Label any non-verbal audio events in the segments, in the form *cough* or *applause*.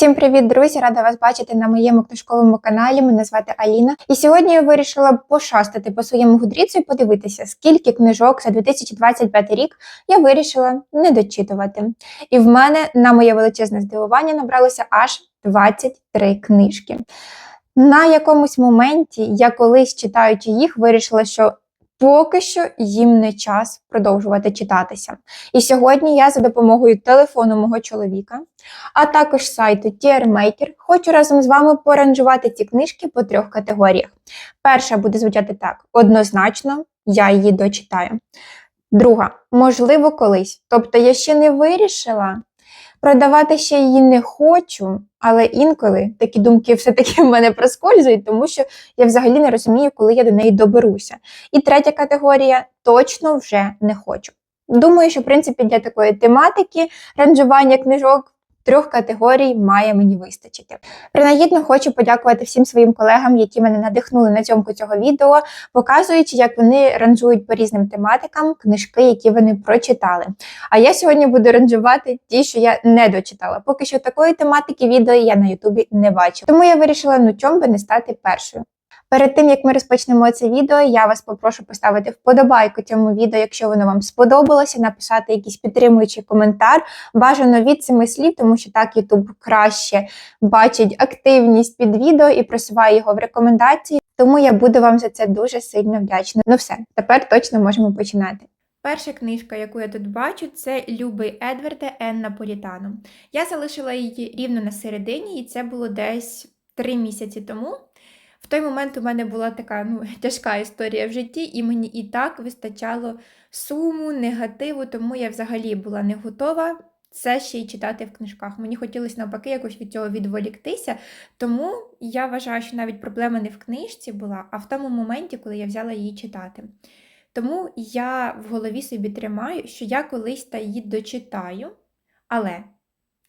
Всім привіт, друзі! Рада вас бачити на моєму книжковому каналі. Мене звати Аліна. І сьогодні я вирішила пошастати по своєму гудріцу і подивитися, скільки книжок за 2025 рік я вирішила не дочитувати. І в мене на моє величезне здивування набралося аж 23 книжки. На якомусь моменті я колись читаючи їх, вирішила, що поки що їм не час продовжувати читатися. І сьогодні я за допомогою телефону мого чоловіка а також сайту TierMaker, хочу разом з вами поранжувати ці книжки по трьох категоріях. Перша буде звучати так: однозначно, я її дочитаю. Друга, можливо, колись. Тобто я ще не вирішила. Продавати ще її не хочу, але інколи такі думки все-таки в мене проскользують, тому що я взагалі не розумію, коли я до неї доберуся. І третя категорія точно вже не хочу. Думаю, що в принципі для такої тематики ранжування книжок трьох категорій має мені вистачити. Принагідно хочу подякувати всім своїм колегам, які мене надихнули на зйомку цього відео, показуючи, як вони ранжують по різним тематикам книжки, які вони прочитали. А я сьогодні буду ранжувати ті, що я не дочитала. Поки що такої тематики відео я на Ютубі не бачу. Тому я вирішила, ну чом би не стати першою. Перед тим як ми розпочнемо це відео, я вас попрошу поставити вподобайку цьому відео, якщо воно вам сподобалося, написати якийсь підтримуючий коментар. Бажано від семи слів, тому що так YouTube краще бачить активність під відео і просуває його в рекомендації. Тому я буду вам за це дуже сильно вдячна. Ну все, тепер точно можемо починати. Перша книжка, яку я тут бачу, це Любий Едварде Ен Наполітану. Я залишила її рівно на середині, і це було десь три місяці тому. Той момент у мене була така ну, *laughs* тяжка історія в житті, і мені і так вистачало суму, негативу, тому я взагалі була не готова це ще й читати в книжках. Мені хотілося навпаки якось від цього відволіктися. Тому я вважаю, що навіть проблема не в книжці була, а в тому моменті, коли я взяла її читати. Тому я в голові собі тримаю, що я колись та її дочитаю, але.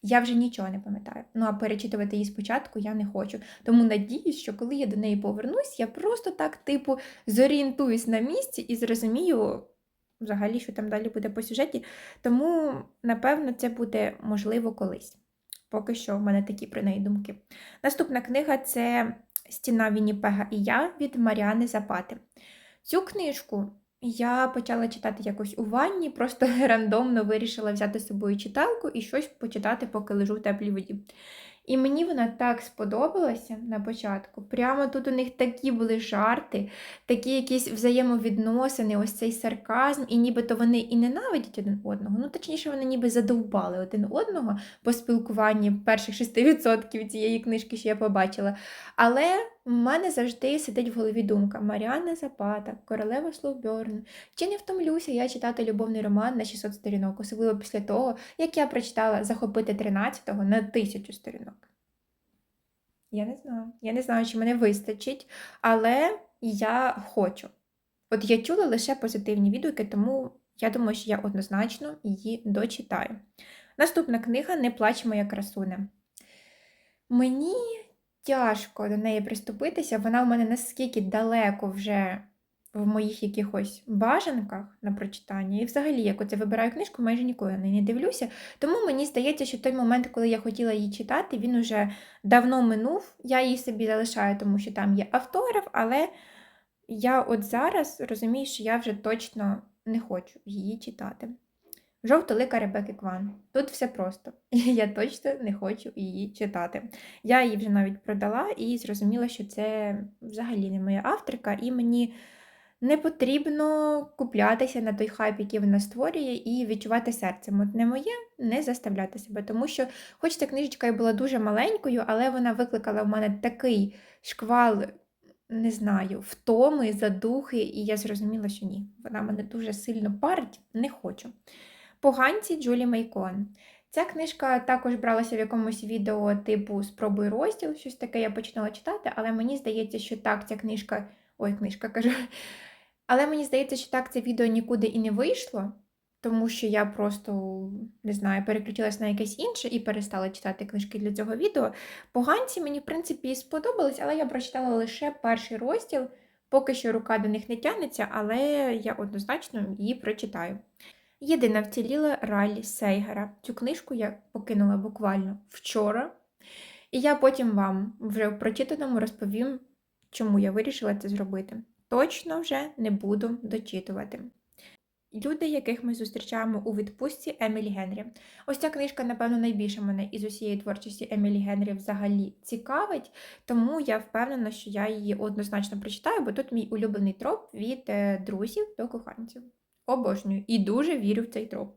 Я вже нічого не пам'ятаю. Ну а перечитувати її спочатку я не хочу. Тому надіюсь, що коли я до неї повернусь, я просто так, типу, зорієнтуюсь на місці і зрозумію, взагалі, що там далі буде по сюжеті. Тому, напевно, це буде можливо колись. Поки що в мене такі про неї думки. Наступна книга це Стіна Вінніпега і я від Маріани Запати. Цю книжку я почала читати якось у ванні, просто *laughs* рандомно вирішила взяти з собою читалку і щось почитати, поки лежу в теплій воді. І мені вона так сподобалася на початку. Прямо тут у них такі були жарти, такі якісь взаємовідносини, ось цей сарказм, і нібито вони і ненавидять один одного. Ну, точніше, вони ніби задовбали один одного по спілкуванні перших 6% цієї книжки, що я побачила. Але в мене завжди сидить в голові думка: Маріанна Запата, королева Слоуберн. Чи не втомлюся я читати любовний роман на 600 сторінок, особливо після того, як я прочитала захопити 13-го на 1000 сторінок? Я не знаю. Я не знаю, чи мене вистачить, але я хочу. От я чула лише позитивні відгуки, тому я думаю, що я однозначно її дочитаю. Наступна книга Не плач моя красуне. Мені тяжко до неї приступитися, вона в мене наскільки далеко вже в моїх якихось бажанках на прочитання. І взагалі, як оце вибираю книжку, майже ніколи на не дивлюся. Тому мені здається, що той момент, коли я хотіла її читати, він уже давно минув. Я її собі залишаю, тому що там є автограф, але я от зараз розумію, що я вже точно не хочу її читати. Жовтолика Ребекки Кван. Тут все просто. *laughs* Я точно не хочу її читати. Я її вже навіть продала і зрозуміла, що це взагалі не моя авторка, і мені не потрібно куплятися на той хайп, який вона створює, і відчувати серцем. От не моє, не заставляти себе. Тому що, хоч ця книжечка і була дуже маленькою, але вона викликала в мене такий шквал. Не знаю, втоми, задухи, і я зрозуміла, що ні. Вона мене дуже сильно парить, не хочу. Поганці Джулі Мейкон. Ця книжка також бралася в якомусь відео типу Спробуй розділ, щось таке я починала читати, але мені здається, що так, ця книжка. Ой, книжка кажу. Але мені здається, що так це відео нікуди і не вийшло, тому що я просто не знаю, переключилась на якесь інше і перестала читати книжки для цього відео. Поганці мені, в принципі, сподобались, але я прочитала лише перший розділ. Поки що рука до них не тягнеться, але я однозначно її прочитаю. Єдина вціліла Райлі Сейгера. Цю книжку я покинула буквально вчора. І я потім вам вже в прочитаному розповім, чому я вирішила це зробити. Точно вже не буду дочитувати. Люди, яких ми зустрічаємо у відпустці Емілі Генрі. Ось ця книжка, напевно, найбільше мене із усієї творчості Емілі Генрі взагалі цікавить, тому я впевнена, що я її однозначно прочитаю, бо тут мій улюблений троп від е, друзів до коханців. Обожнюю і дуже вірю в цей троп.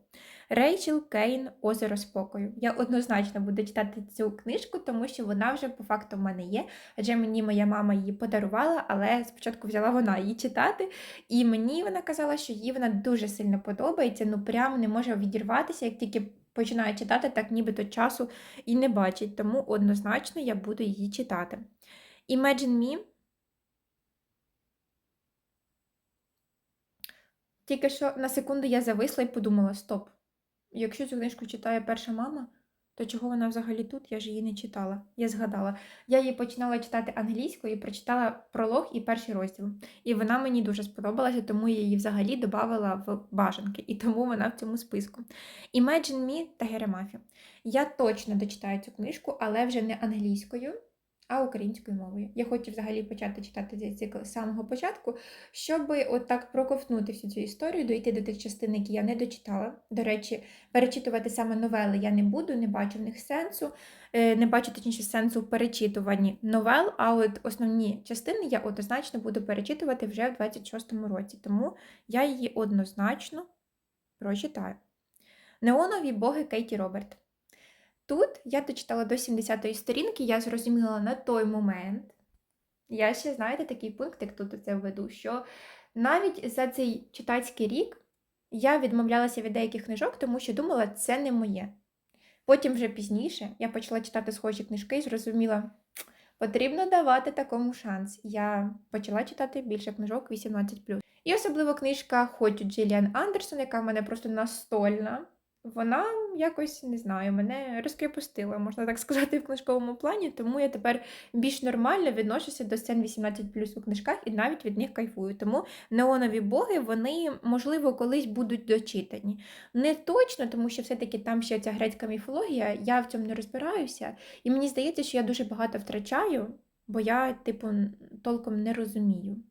Рейчел Кейн Озеро спокою. Я однозначно буду читати цю книжку, тому що вона вже по факту в мене є. Адже мені моя мама її подарувала, але спочатку взяла вона її читати. І мені вона казала, що їй вона дуже сильно подобається, ну прямо не може відірватися, як тільки починає читати, так нібито часу і не бачить. Тому однозначно я буду її читати. Imagine Me. Тільки що на секунду я зависла і подумала: стоп. Якщо цю книжку читає перша мама, то чого вона взагалі тут? Я ж її не читала. Я згадала. Я її починала читати англійською і прочитала пролог і перший розділ. І вона мені дуже сподобалася, тому я її взагалі додавала в бажанки, і тому вона в цьому списку. Imagine Me та Геремафі. Я точно дочитаю цю книжку, але вже не англійською а українською мовою. Я хочу взагалі почати читати цикл з самого початку, щоб от так проковтнути всю цю історію, дойти до тих частин, які я не дочитала. До речі, перечитувати саме новели я не буду, не бачу в них сенсу, е, не бачу точніше сенсу в перечитуванні новел, а от основні частини я однозначно буду перечитувати вже в 26-му році, тому я її однозначно прочитаю. Неонові боги Кейті Роберт. Тут я дочитала до 70-ї сторінки, я зрозуміла на той момент. Я ще, знаєте, такий пункт, як тут це введу, що навіть за цей читацький рік я відмовлялася від деяких книжок, тому що думала, це не моє. Потім, вже пізніше, я почала читати схожі книжки і зрозуміла, потрібно давати такому шанс. Я почала читати більше книжок 18. І особливо книжка Хочу Джиліан Андерсон, яка в мене просто настольна вона якось не знаю, мене розкріпостила, можна так сказати, в книжковому плані, тому я тепер більш нормально відношуся до сцен 18 у книжках і навіть від них кайфую. Тому неонові боги, вони, можливо, колись будуть дочитані. Не точно, тому що все-таки там ще ця грецька міфологія, я в цьому не розбираюся, і мені здається, що я дуже багато втрачаю, бо я, типу, толком не розумію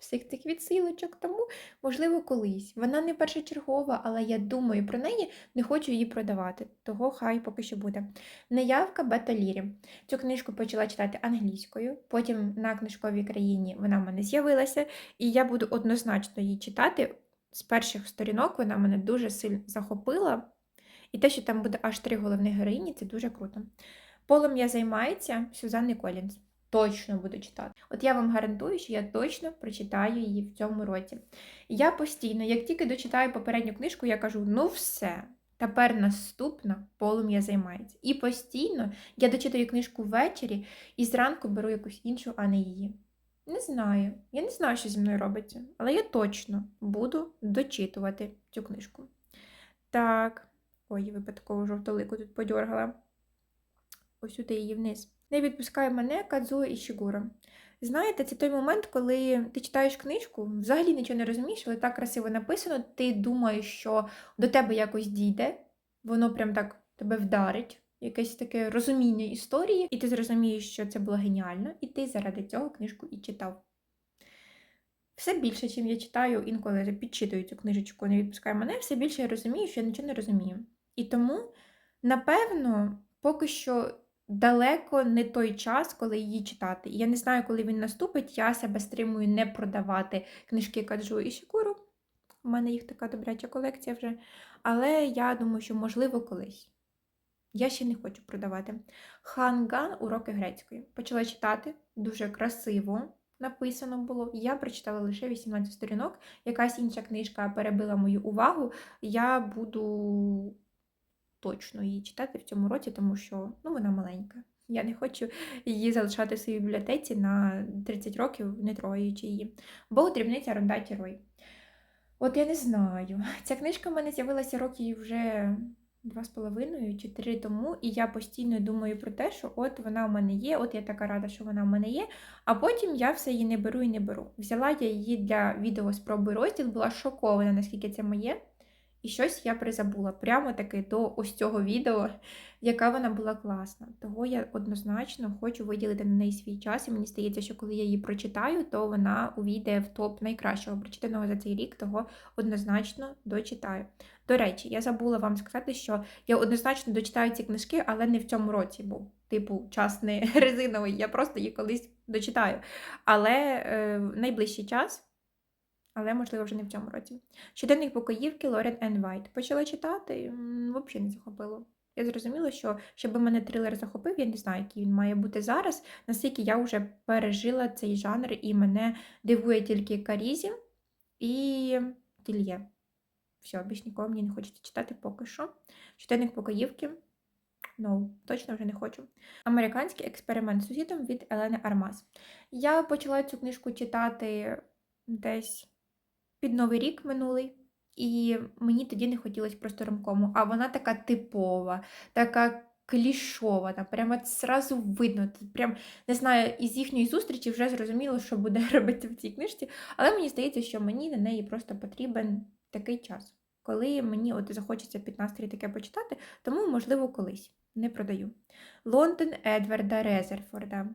всіх цих відсилочок, тому, можливо, колись. Вона не першочергова, але я думаю про неї, не хочу її продавати, того хай поки що буде. Неявка Беталірі. Цю книжку почала читати англійською, потім на книжковій країні вона в мене з'явилася, і я буду однозначно її читати. З перших сторінок вона мене дуже сильно захопила. І те, що там буде аж три головні героїні, це дуже круто. Полум'я займається Сюзанни Колінс точно буду читати. От я вам гарантую, що я точно прочитаю її в цьому році. Я постійно, як тільки дочитаю попередню книжку, я кажу: ну все. Тепер наступна полум'я займається. І постійно я дочитаю книжку ввечері і зранку беру якусь іншу, а не її. Не знаю. Я не знаю, що зі мною робиться, але я точно буду дочитувати цю книжку. Так, ой, випадково жовтолику тут подьоргала. Ось сюди її вниз. Не відпускає мене Кадзуо Ішігуро. Знаєте, це той момент, коли ти читаєш книжку, взагалі нічого не розумієш, але так красиво написано, ти думаєш, що до тебе якось дійде, воно прям так тебе вдарить, якесь таке розуміння історії, і ти зрозумієш, що це було геніально, і ти заради цього книжку і читав. Все більше, чим я читаю, інколи підчитую цю книжечку, не відпускає мене, все більше я розумію, що я нічого не розумію. І тому, напевно, поки що далеко не той час, коли її читати. І я не знаю, коли він наступить, я себе стримую не продавати книжки Каджу і Шікуру. У мене їх така добряча колекція вже. Але я думаю, що, можливо, колись. Я ще не хочу продавати. Ханган уроки грецької. Почала читати дуже красиво. Написано було, я прочитала лише 18 сторінок. Якась інша книжка перебила мою увагу. Я буду точно її читати в цьому році, тому що ну, вона маленька. Я не хочу її залишати в своїй бібліотеці на 30 років, не трогаючи її. Бог дрібниця Рондаті Рой. От я не знаю. Ця книжка в мене з'явилася років вже два з половиною чи три тому, і я постійно думаю про те, що от вона в мене є, от я така рада, що вона в мене є. А потім я все її не беру і не беру. Взяла я її для відео спроби розділ, була шокована, наскільки це моє. І щось я призабула прямо таки до ось цього відео, яка вона була класна. Того я однозначно хочу виділити на неї свій час, і мені здається, що коли я її прочитаю, то вона увійде в топ найкращого прочитаного за цей рік, того однозначно дочитаю. До речі, я забула вам сказати, що я однозначно дочитаю ці книжки, але не в цьому році був. Типу, час не *laughs* резиновий, я просто їх колись дочитаю. Але е, найближчий час але, можливо, вже не в цьому році. Щоденник покоївки Лорен Ен Вайт. Почала читати, взагалі не захопило. Я зрозуміла, що щоб мене трилер захопив, я не знаю, який він має бути зараз, наскільки я вже пережила цей жанр, і мене дивує тільки Карізі і Тільє. Все, більш нікого мені не хочеться читати поки що. Щоденник покоївки. Ну, точно вже не хочу. Американський експеримент з сусідом від Елени Армаз. Я почала цю книжку читати десь під Новий рік минулий, і мені тоді не хотілося просто ромкому. А вона така типова, така клішована, прямо зразу видно. Прям не знаю, із їхньої зустрічі вже зрозуміло, що буде *laughs* робити в цій книжці. Але мені здається, що мені на неї просто потрібен такий час, коли мені от захочеться під настрій таке почитати, тому, можливо, колись не продаю. Лондон Едварда Резерфорда.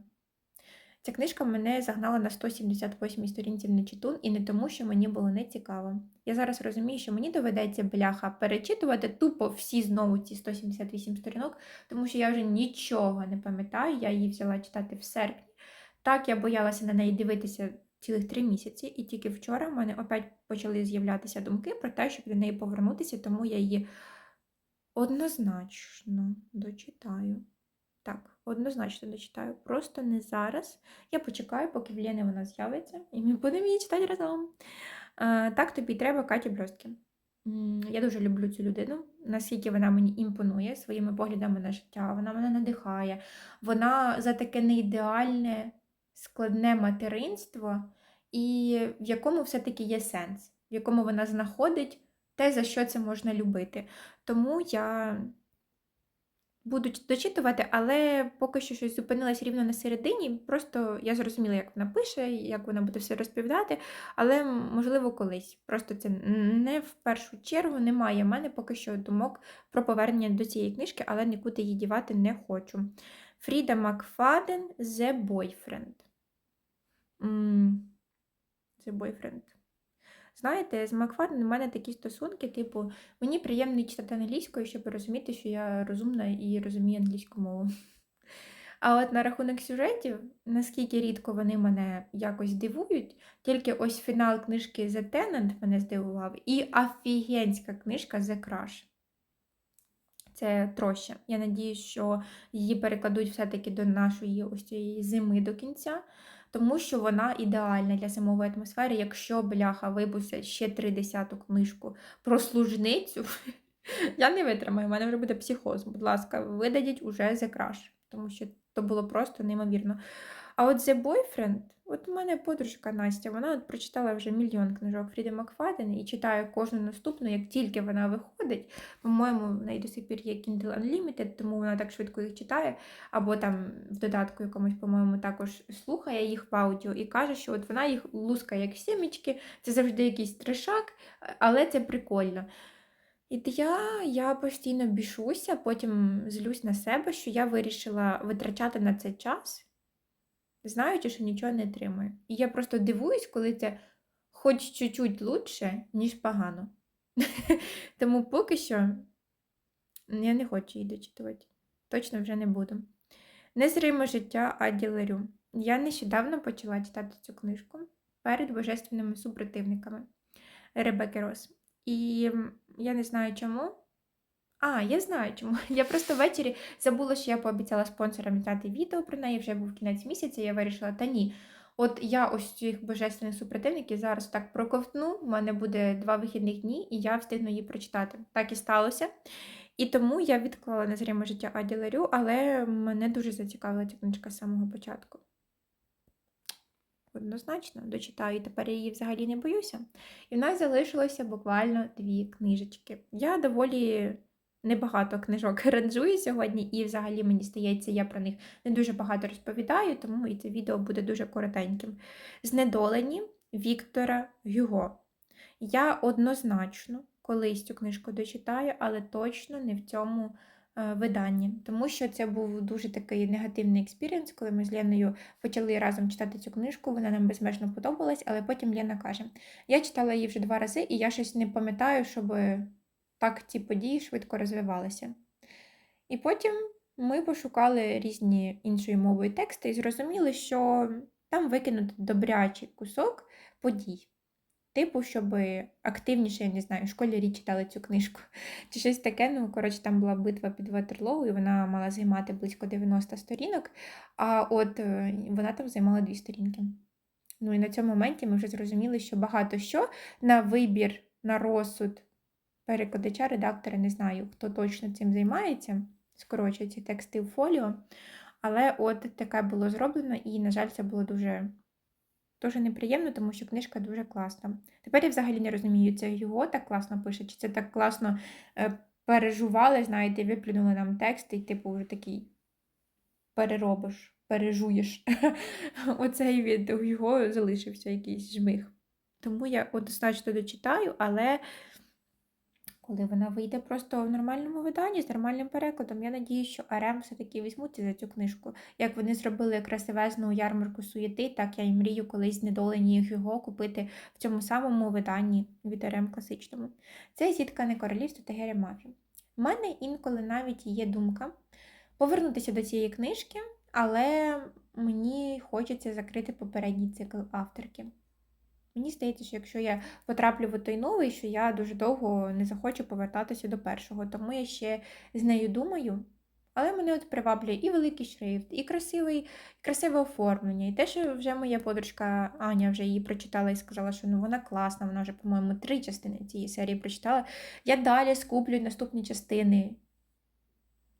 Ця книжка мене загнала на 178 сторінці в нечитун, і не тому, що мені було не цікаво. Я зараз розумію, що мені доведеться бляха перечитувати тупо всі знову ці 178 сторінок, тому що я вже нічого не пам'ятаю, я її взяла читати в серпні. Так, я боялася на неї дивитися цілих три місяці, і тільки вчора в мене опять почали з'являтися думки про те, щоб до неї повернутися, тому я її однозначно дочитаю. Так, однозначно дочитаю. Просто не зараз. Я почекаю, поки в Лєни вона з'явиться, і ми будемо її читати разом. Так тобі треба Каті Бростки. М, Я дуже люблю цю людину, наскільки вона мені імпонує своїми поглядами на життя, вона мене надихає. Вона за таке неідеальне, складне материнство, і в якому все-таки є сенс, в якому вона знаходить те, за що це можна любити. Тому я буду дочитувати, але поки що щось зупинилось рівно на середині. Просто я зрозуміла, як вона пише, як вона буде все розповідати, але можливо колись. Просто це не в першу чергу немає в мене поки що думок про повернення до цієї книжки, але нікуди її дівати не хочу. Фріда Макфаден The Boyfriend. The Boyfriend. Знаєте, з Макфаден у мене такі стосунки, типу, мені приємно читати англійською, щоб розуміти, що я розумна і розумію англійську мову. А от на рахунок сюжетів, наскільки рідко вони мене якось дивують, тільки ось фінал книжки The Tenant мене здивував, і офігенська книжка The Crush. Це троща. Я надію, що її перекладуть все-таки до нашої ось цієї зими до кінця, тому що вона ідеальна для зимової атмосфери. Якщо бляха випустять ще три десяту книжку про служницю, *laughs* я не витримаю, в мене вже буде психоз. Будь ласка, видадіть уже The Crush, тому що то було просто неймовірно. А от The Boyfriend, от у мене подружка Настя, вона от прочитала вже мільйон книжок Фріди Макфаден і читає кожну наступну, як тільки вона виходить. По-моєму, в неї до сих пір є Kindle Unlimited, тому вона так швидко їх читає. Або там в додатку якомусь, по-моєму, також слухає їх в аудіо і каже, що от вона їх лускає як сімечки, це завжди якийсь трешак, але це прикольно. І я, я постійно бішуся, потім злюсь на себе, що я вирішила витрачати на це час, знаючи, що нічого не отримую. І я просто дивуюсь, коли це хоч чуть-чуть лучше, ніж погано. *laughs* Тому поки що я не хочу її дочитувати. Точно вже не буду. Незриме життя Аді Ларю. Я нещодавно почала читати цю книжку перед божественними супротивниками Ребекки Рос. І я не знаю чому. А, я знаю чому. *laughs* Я просто ввечері забула, що я пообіцяла спонсорам зняти відео про неї, вже був кінець місяця, я вирішила, та ні. От я ось цих божественних супротивників зараз так проковтну, в мене буде два вихідних дні, і я встигну її прочитати. Так і сталося. І тому я відклала незріме життя Аді Ларю, але мене дуже зацікавила ця книжка з самого початку. Однозначно, дочитаю, і тепер я її взагалі не боюся. І в нас залишилося буквально дві книжечки. Я доволі небагато книжок *laughs* ранжую сьогодні, і взагалі, мені здається, я про них не дуже багато розповідаю, тому і це відео буде дуже коротеньким. Знедолені Віктора Гюго. Я однозначно колись цю книжку дочитаю, але точно не в цьому е, виданні. Тому що це був дуже такий негативний експірієнс, коли ми з Леною почали разом читати цю книжку. Вона нам безмежно подобалась, але потім Лена каже: Я читала її вже два рази, і я щось не пам'ятаю, щоб так ці події швидко розвивалися. І потім ми пошукали різні іншою мовою тексти і зрозуміли, що там викинути добрячий кусок подій. Типу, щоб активніше, я не знаю, школярі читали цю книжку. *laughs* Чи щось таке. Ну, коротше, там була битва під Ватерлоу, і вона мала займати близько 90 сторінок, а от е, вона там займала дві сторінки. Ну і на цьому моменті ми вже зрозуміли, що багато що на вибір, на розсуд перекладача, редактора, не знаю, хто точно цим займається, скорочує ці тексти в фоліо. Але от таке було зроблено, і, на жаль, це було дуже дуже неприємно, тому що книжка дуже класна. Тепер я взагалі не розумію, це його так класно пише, чи це так класно е, пережували, знаєте, виплюнули нам текст, і типу вже такий переробиш, пережуєш. *laughs* Оцей від його залишився якийсь жмих. Тому я однозначно дочитаю, але коли вона вийде просто в нормальному виданні з нормальним перекладом, я надію, що АРМ все-таки візьмуться за цю книжку. Як вони зробили красивезну ярмарку суєти, так я і мрію колись знедолені його купити в цьому самому виданні від АРМ класичному. Це зіткане королівство та Гері Мафі. У мене інколи навіть є думка повернутися до цієї книжки, але мені хочеться закрити попередній цикл авторки. Мені здається, що якщо я потраплю в той новий, що я дуже довго не захочу повертатися до першого. Тому я ще з нею думаю. Але мене от приваблює і великий шрифт, і красивий, красиве оформлення, і те, що вже моя подружка Аня вже її прочитала і сказала, що ну вона класна, вона вже, по-моєму, три частини цієї серії прочитала. Я далі скуплю наступні частини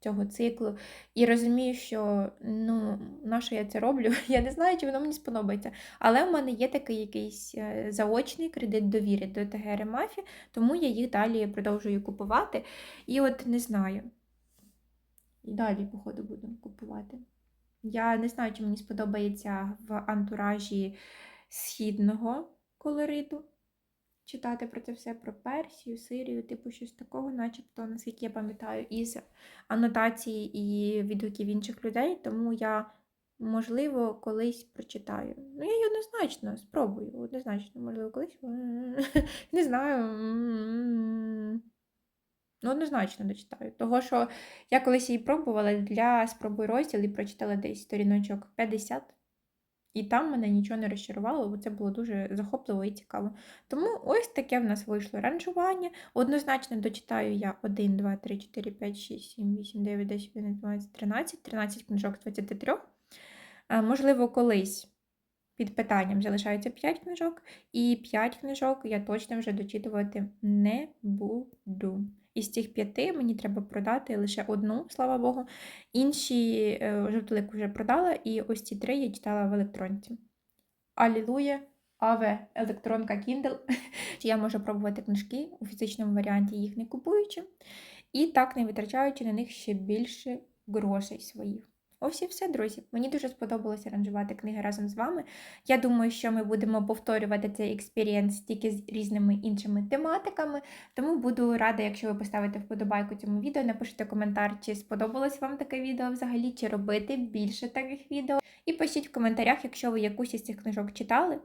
цього циклу. І розумію, що ну, на що я це роблю, *laughs* я не знаю, чи воно мені сподобається. Але в мене є такий якийсь е, заочний кредит довіри до ТГР Мафі, тому я їх далі продовжую купувати. І от не знаю. І далі, походу, буду купувати. Я не знаю, чи мені сподобається в антуражі східного колориту читати про це все, про Персію, Сирію, типу щось такого, начебто, наскільки я пам'ятаю, із анотації і відгуків інших людей, тому я, можливо, колись прочитаю. Ну, я її однозначно спробую. Однозначно, можливо, колись. *laughs* Не знаю. Ну, однозначно дочитаю. Того, що я колись її пробувала для спроби розділ і прочитала десь сторіночок 50. І там мене нічого не розчарувало, бо це було дуже захопливо і цікаво. Тому ось таке в нас вийшло ранжування. Однозначно дочитаю я 1, 2, 3, 4, 5, 6, 7, 8, 9, 10, 11, 12, 13, 13 книжок з 23. Можливо, колись під питанням залишається 5 книжок, і 5 книжок я точно вже дочитувати не буду. Із цих п'яти мені треба продати лише одну, слава Богу. Інші е, жовтолик вже продала, і ось ці три я читала в електронці. Алілуя, Аве, електронка Kindle. *laughs* Я можу пробувати книжки у фізичному варіанті, їх не купуючи. І так не витрачаючи на них ще більше грошей своїх. Ось і все, друзі. Мені дуже сподобалося ранжувати книги разом з вами. Я думаю, що ми будемо повторювати цей експірієнс тільки з різними іншими тематиками. Тому буду рада, якщо ви поставите вподобайку цьому відео, напишіть коментар, чи сподобалось вам таке відео взагалі, чи робити більше таких відео. І пишіть в коментарях, якщо ви якусь із цих книжок читали.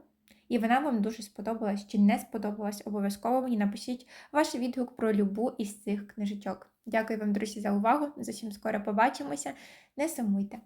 І вона вам дуже сподобалась чи не сподобалась, обов'язково мені напишіть ваш відгук про любу із цих книжечок. Дякую вам, друзі, за увагу. Зовсім скоро побачимося. Не сумуйте!